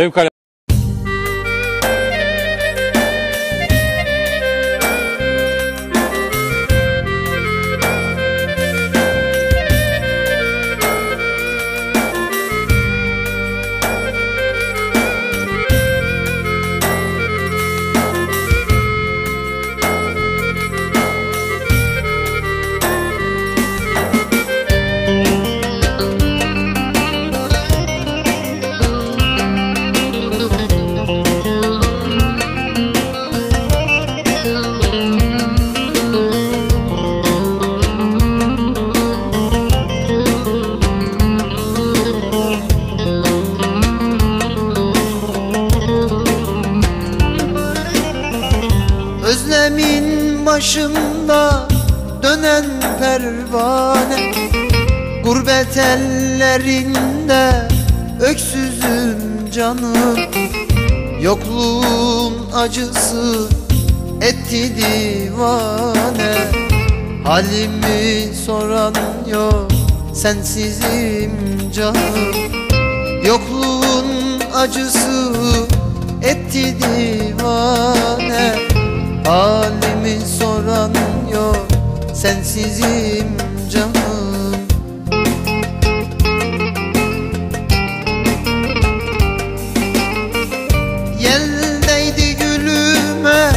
Fevkalade başımda dönen pervane Gurbet ellerinde öksüzüm canım Yokluğun acısı etti divane. Halimi soran yok sensizim canım Yokluğun acısı etti divane Halimi soran yok sensizim canım. Yeldeydi gülüme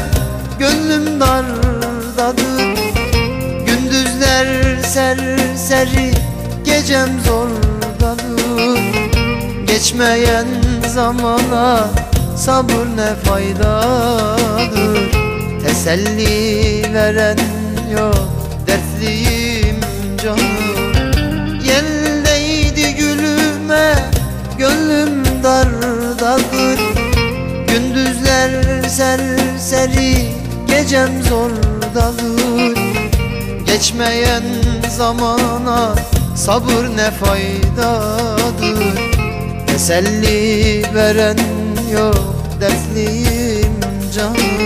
gönlüm dardadır Gündüzler serseri gecem zordadır Geçmeyen zamana sabır ne faydadır Teselli veren yok dertliyim canım. Yeldeydi gülüme gönlüm dardadır Gündüzler serseri gecem zordadır. Geçmeyen zamana sabır ne faydadır? Teselli veren yok dertliyim canım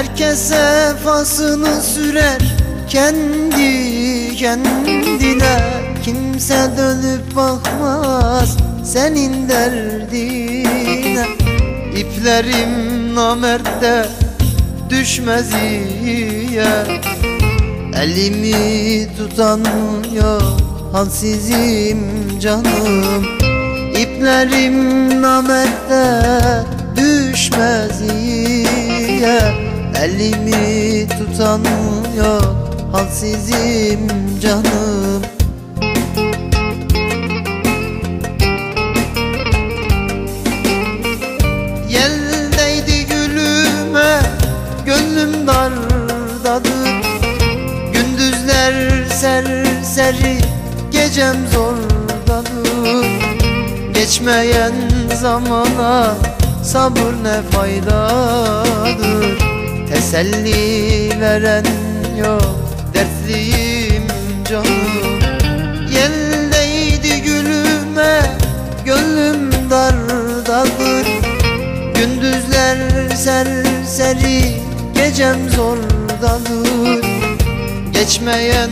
Herkes sefasını sürer. Kendi kendine. Kimse dönüp bakmaz senin derdine. İplerim namerde düşmez iyiye. Elimi tutan yok halsizim canım. İplerim namerde düşmez iyiye Elimi tutan yok halsizim canım. Yeldeydi gülüme gönlüm dardadır Gündüzler serseri gecem zordadır Geçmeyen zamana sabır ne faydadır Teselli veren yok dertliyim canım. Yeldeydi gülüme gönlüm dardadır. Gündüzler serseri gecem zordadır. Geçmeyen